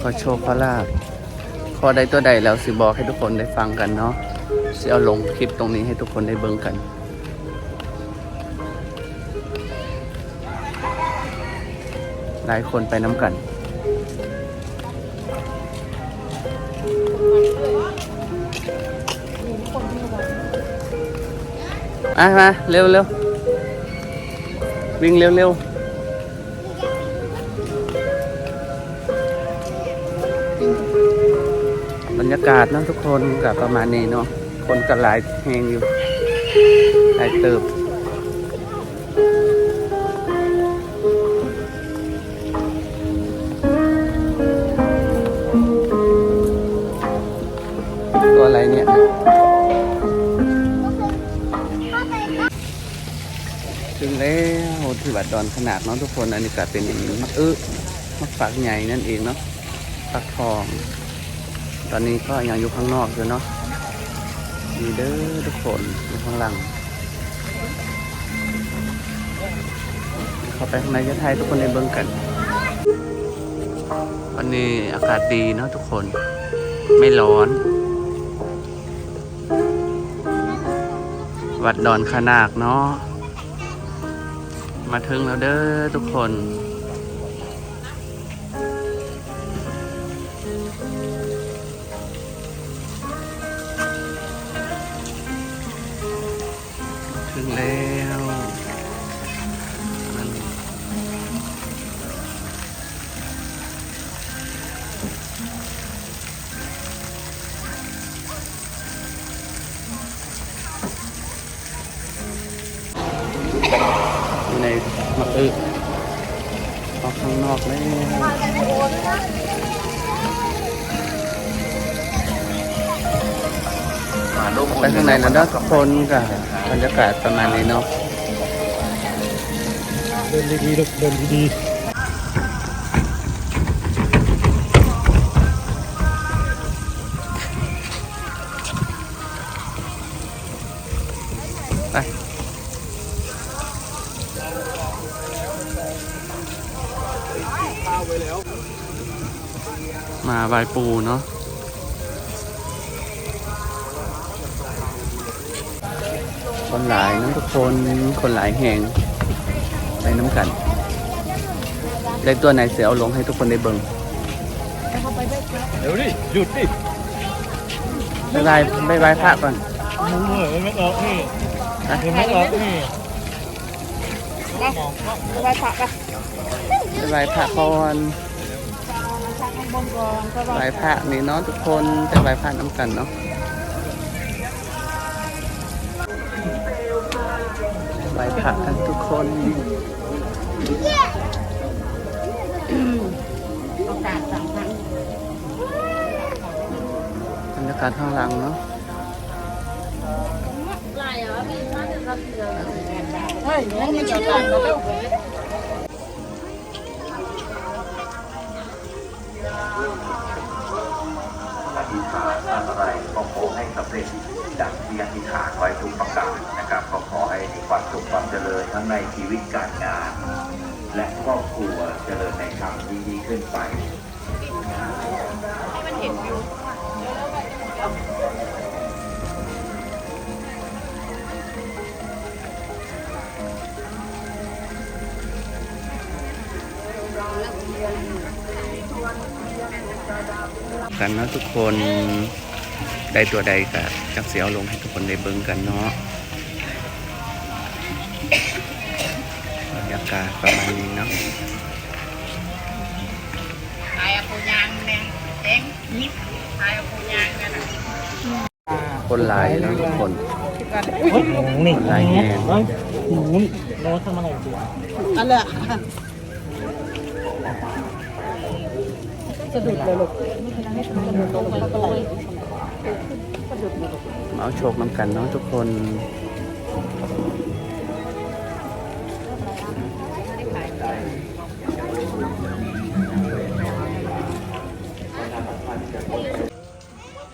ขอโชคขอลาบขอได้ตัวใดแล้วสิบอกให้ทุกคนได้ฟังกันเนาะสิเอาลงคลิปตรงนี้ให้ทุกคนได้เบิ่งกันหลายคนไปน้ำกัน มามาเร็วเร็ววิ่งเร็วเร็วากาศนะทุกคนกับประมาณนี้เนาะคนก็หลายแหงอยู่หลายเติบตัวอะไรเนี่ยถึงแล้วที่วัดดอนขนาดเนาะทุกคนอันนี้ก็เป็นมะอึมะฝักใหญ่นั่นเองเนาะฝักทอง ตอนนี้ก็ยังอยู่ข้างนอกอยู่เนาะมีเด้อทุกคนอยู่ข้างหลัง เข้าไปข้างในจะไทยทุกคนในเบิ้งกัน วันนี้อากาศดีเนาะทุกคน ไม่ร้อน วัดดอนขนาดเนาะ มาถึงแล้วเด้อทุกคน มะอึกออกข้างนอกแล้วไปข้างในแล้วเนาะทุกคนกับบรรยากาศประมาณนี้เนาะเดินดีๆลูกเดินดีไป มาบายปูเนาะคนหลายนะทุกคนคนหลายแห่งไปน้ำกันได้ตัวไหนเสียเอาลงให้ทุกคนได้เบิ่งๆเดี๋ยวดิหยุดดิบายบายบายบายพระก่อนมึงเหมือนไม่ออกนี่นะมึงไม่ออกนี่ไปผักไปบายบายพระก่อ นผักข้างบนก่อนก็บายพระนี่เนาะทุกคนจะบายพระน้ำกันเนาะบายพระกันทุกคนบรรยากาศข้างหลังเนาะเฮ้ยยังไม่จบกันแล้ว สำเร็จดังที่อธิษฐานไว้ทุกประการนะครับก็ขอให้มีความสุขความเจริญทั้งในชีวิตการงาน และครอบครัวเจริญในธรรมที่ยิ่งขึ้นไปกันเห็นาะทุกคน ได้ตัวใดก็จักเสียเอาลงให้ทุกคนได้เบิ่งกันเนาะบรรยากาศประมาณนี้เนาะถ่ายเอาปูยางแดงเต็งนิดถ่ายเอาปูยางเนี่ยนะคนหลายเนาะทุกคนนี่ลายแห้งหนูโน้ตทำอะไรตัวอันละสะดุดเลยลูก มาเอาโชคน้ำกันเนาะทุกคน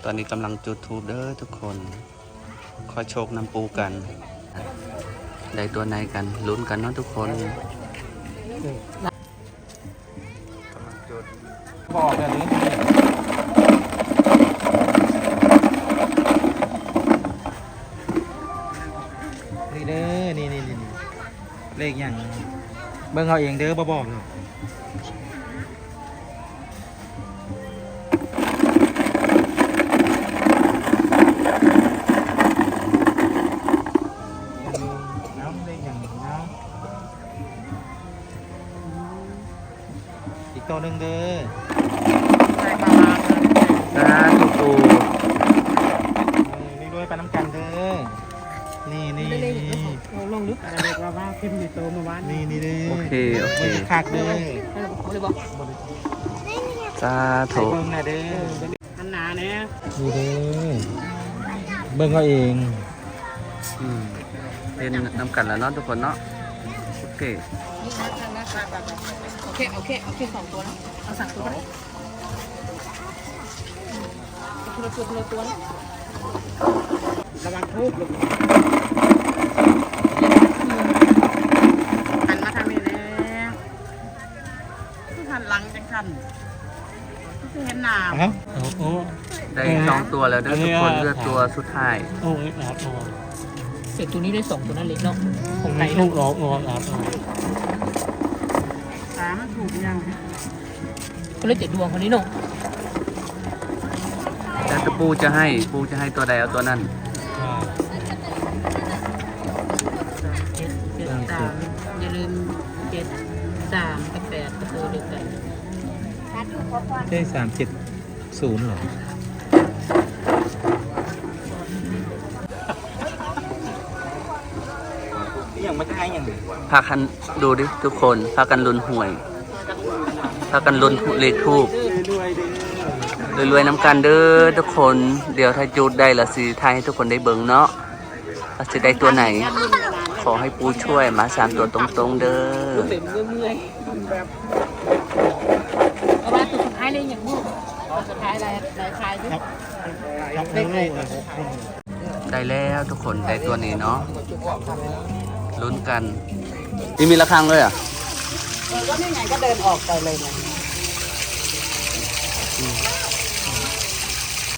ตอนนี้กำลังจุดทูบเด้อทุกคนคอยโชคนำปูกัน ได้ตัวไหนกันลุ้นกันเนาะทุกคน เลขอย่าง เบิ่งเอาเองเด้อบ่บอกหรอกน้ำเลขอย่างน้ำอีกตัวหนึ่งเด้อ ว่าว่าขึ้นในโตเมื่อวานนี่นี่เด้อโอเคโอเคบิ่งคักเด้อเลยบอกสาใส่ธุเบิ่งหน่อยเด้ออันหนาเนี่ยนี่เด้อเบิ่งเอาเองอืมเป็นน้ำกันแล้วเนาะทุกคนเนาะโอเคโอเคโอเคโอเคสองตัวแล้วเอาสั่งตัวแล้วตัวละตัวตัวละตัวแล้วระวังทูบลูก หลังจังคันเห็นหน้าครับโอ้โห ได้สองตัวแล้วเด้อทุกคนเลือกตัวสุดท้าย โอ้ยครับโอ้เสร็จตัวนี้ได้สองตัวนั่นเล็กเนาะของไหไหนนลูลูกกร้องร้องครับสามถูกยังก็เลยเจ็ดดวงคนนี้เนาะแต่ถ้าปูจะให้ปูจะให้ตัวใดเอาตัวนั้นเจ็ดเจ็ดสามอย่าลืมเจ็ดสามกับแปดก็คือเดียวกัน ได้สามเจ็ดศูนย์เหรออย่างไม่ใช่ย่างพากันดูดิทุกคนพากันลุนหวยพากันลุนเลขทูบรวยๆเด้อรวยน้ำกันเด้อทุกคนเดี๋ยวถ้าจุดได้ละสิทยให้ทุกคนได้เบิ่งเนาะว่าจะได้ตัวไหน ขอให้ปูช่วยมาสามตัวตรงๆเด้อายเลยอย่างลูกตัวสุดท้ายอะไรอะไรคลายด้วยครับครับเรื่อยๆเลยได้แล้วทุกคนได้ตัวนี้เนาะลุ้นกัน นี่มีระฆังเลยเหรอะก็นี่ไงก็เดินออกไปเลยไง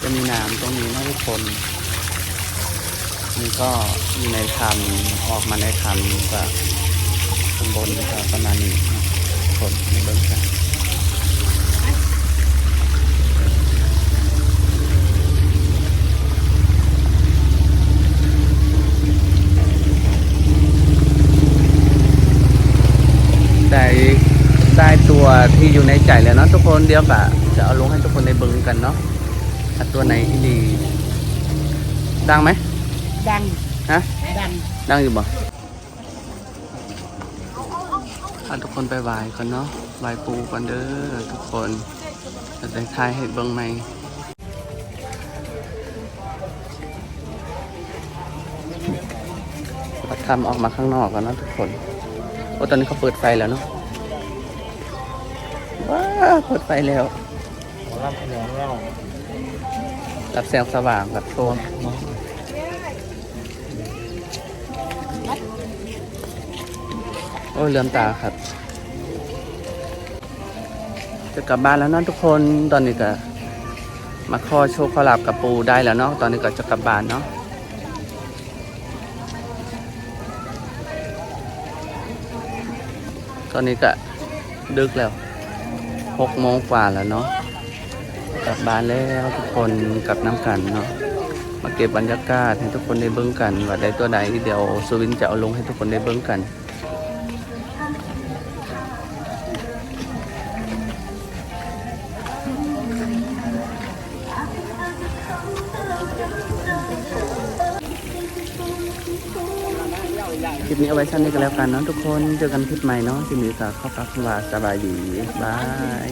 จะมีน้ำตรงนี้นะทุกคนนี่ก็อยู่ในคำออกมาในคำก็ข้างบนก็ประมาณนี้นะทุกคนเบิ่งกันได้ได้ตัวที่ อยู่ในใจแล้วเนาะทุกคนเดี๋ยวกะจะเอาลงให้ทุกคนในเบิ่งกันเนาะถ้าตัวไหนที่ดี ดังไหมดันฮะดันดังอยู่บ่พาทุกคนไปไหว้กันเนาะไหว้ปูกันเด้อทุกคนจะได้ทายให้เบิ่งไหมปัดคำออกมาข้างนอกกันเนาะทุกคนโอ้ตอนนี้เขาเปิดไฟแล้วเนาะว้าว เปิดไฟแล้วหมอลำขนมเรารับแสงสว่างกับโทนโอ้ยเลื่อมตาครับ จะกลับบ้านแล้วนะทุกคนตอนนี้ก็มาขอโชคขอลาบกับปูได้แล้วเนาะตอนนี้ก็จะกลับบ้านเนาะตอนนี้ก็ดึกแล้ว หกโมงกว่าแล้วเนาะกลับบ้านแล้วทุกคนกลับน้ำกันเนาะมาเก็บบรรยากาศให้ทุกคนได้เบิ้งกันว่าได้ตัวใดเดี๋ยวสุวินจะเอาลงให้ทุกคนได้เบิ้งกัน คลิปนี้เอาไว้สั้นนี้ก็แล้วกันเนาะทุกคน เจอกันคลิปใหม่เนาะที่มีสาเข้าปักว่าสบายดีบาย